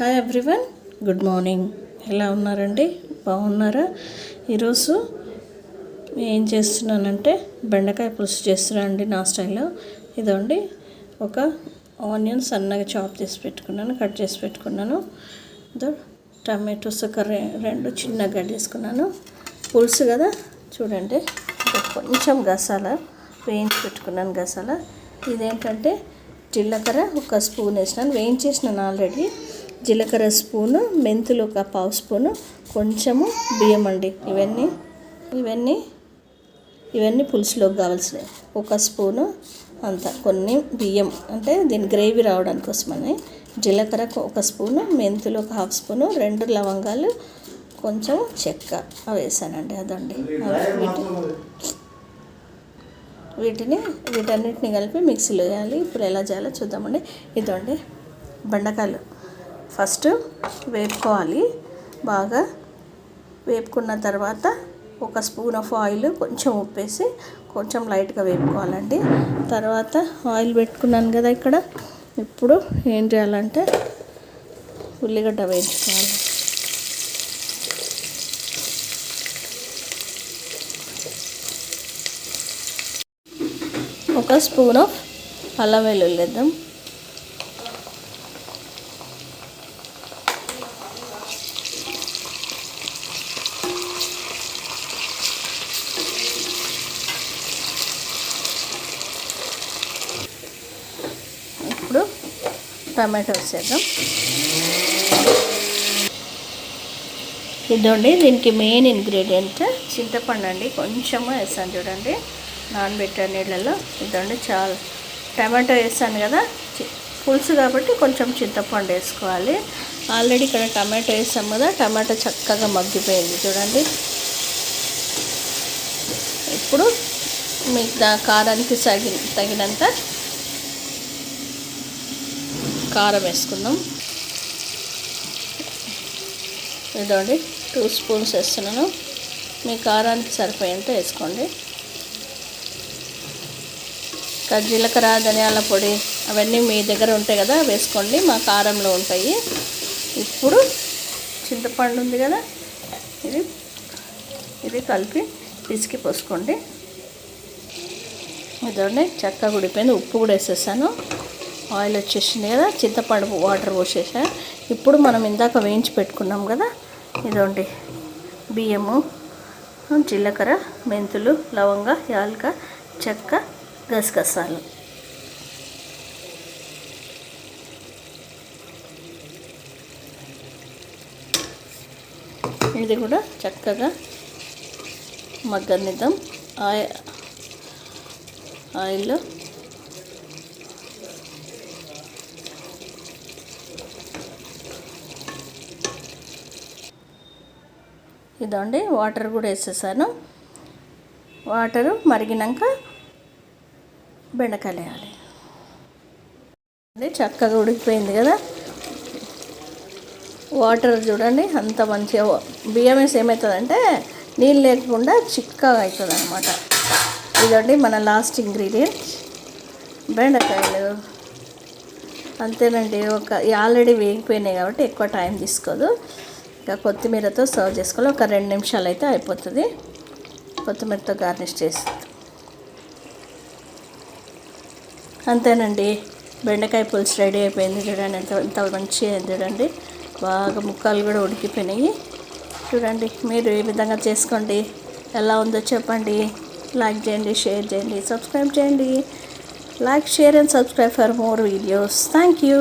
Hi everyone good morning ఎలా ఉన్నారండి? బాగున్నారా? ఈరోజు ఏం చేస్తున్నానంటే బెండకాయ పులుసు చేస్తున్నాను అండి నా స్టైల్లో. ఇదండి ఒక ఆనియన్ సన్నగా చాప్ చేసి పెట్టుకున్నాను కట్ చేసి పెట్టుకున్నాను. ఇదో టమాటోస్ ఒక రె- రెండు చిన్నగా కట్ చేసుకున్నాను. పులుసు కదా? చూడండి కొంచెం గసాల వేయించి పెట్టుకున్నాను గసాల. ఇదేంటంటే జీలకర్ర ఒక స్పూన్ వేసినాను. వేయించేసినాను ఆల్రెడీ. జీలకర్ర స్పూను మెంతులు ఒక పావు స్పూను కొంచెము బియ్యం అండి. ఇవన్నీ ఇవన్నీ ఇవన్నీ పులుసులోకి కావాల్సినవి. ఒక స్పూను అంత కొన్ని బియ్యం అంటే దీని గ్రేవీ రావడానికి కోసమని జీలకర్ర ఒక స్పూను మెంతులు ఒక హాఫ్ స్పూను రెండు లవంగాలు కొంచెం చెక్క అవి వేసానండి అదండి. వీటి వీటిని వీటన్నిటిని కలిపి మిక్సీలో వేయాలి. ఇప్పుడు ఎలా చేయాలో చూద్దామండి. ఇదండి బెండకాయలు. ఫస్ట్ వేపుకోవాలి. బాగా వేపుకున్న తర్వాత ఒక స్పూన్ ఆఫ్ ఆయిల్ కొంచెం ఉప్పేసి కొంచెం లైట్గా వేపుకోవాలండి. తర్వాత ఆయిల్ పెట్టుకున్నాను కదా ఇక్కడ. ఇప్పుడు ఏం చేయాలంటే ఉల్లిగడ్డ వేయించుకోవాలి. ఒక స్పూన్ ఆఫ్ అల్లం వెల్లుల్లి వేద్దాం ఇప్పుడు టమాటోస్ వేద్దాం ఇదండి దీనికి మెయిన్ ఇంగ్రీడియంట్. చింతపండు అండి కొంచెము వేస్తాను చూడండి. నానబెట్టే నీళ్ళలో ఇదండి చాలా టమాటో వేస్తాను కదా. పులుసు కాబట్టి కొంచెం చింతపండు వేసుకోవాలి. ఆల్రెడీ ఇక్కడ టమాటో వేసాం కదా టమాటో చక్కగా మగ్గిపోయింది చూడండి. ఇప్పుడు మీకు దా కారానికి తగి తగినంత కారం వేసుకుందాం. ఇదండి టూ స్పూన్స్ వేస్తున్నాను. మీ కారానికి సరిపోయేంత వేసుకోండి. ఇంకా జీలకర్ర ధనియాల పొడి అవన్నీ మీ దగ్గర ఉంటాయి కదా వేసుకోండి. మా కారంలో ఉంటాయి. ఇప్పుడు చింతపండు ఉంది కదా ఇది ఇది కలిపి పిసికి పోసుకోండి. ఇదండి చక్కగా ఉడిపోయింది ఉప్పు కూడా వేసేసాను. ఆయిల్ వచ్చేసింది కదా చింతపండు వాటర్ పోసేసా. ఇప్పుడు మనం ఇందాక వేయించి పెట్టుకున్నాం కదా ఇదండి. బియ్యము జీలకర్ర మెంతులు లవంగ యాలక చెక్క గసగసాలు. ఇది కూడా చక్కగా మగ్గనిద్దాం. ఆయిల్ ఆయిల్లో ఇదండి వాటర్ కూడా వేసేసాను. వాటరు మరిగినాక బెండకాయలు వేయాలి. అదే చక్కగా ఉడికిపోయింది కదా. వాటర్ చూడండి అంత మంచిగా బియ్యం వేసి ఏమవుతుందంటే నీళ్ళు లేకుండా చిక్కగా అవుతుంది అనమాట ఇదండి మన లాస్ట్ ఇంగ్రీడియంట్. బెండకాయలు. అంతేనండి ఒక ఆల్రెడీ వేగిపోయినాయి కాబట్టి ఎక్కువ టైం తీసుకోదు. ఇంకా కొత్తిమీరతో సర్వ్ చేసుకోవాలి. ఒక రెండు నిమిషాలు అయితే అయిపోతుంది. కొత్తిమీరతో గార్నిష్ చేసి అంతేనండి. బెండకాయ పులుసు రెడీ అయిపోయింది చూడండి. ఎంత ఎంత మంచిగా చూడండి. బాగా ముక్కలు కూడా ఉడికిపోయినాయి. చూడండి మీరు ఏ విధంగా చేసుకోండి. ఎలా ఉందో చెప్పండి. లైక్ చేయండి షేర్ చేయండి సబ్స్క్రైబ్ చేయండి. Like share and subscribe for more videos. Thank you.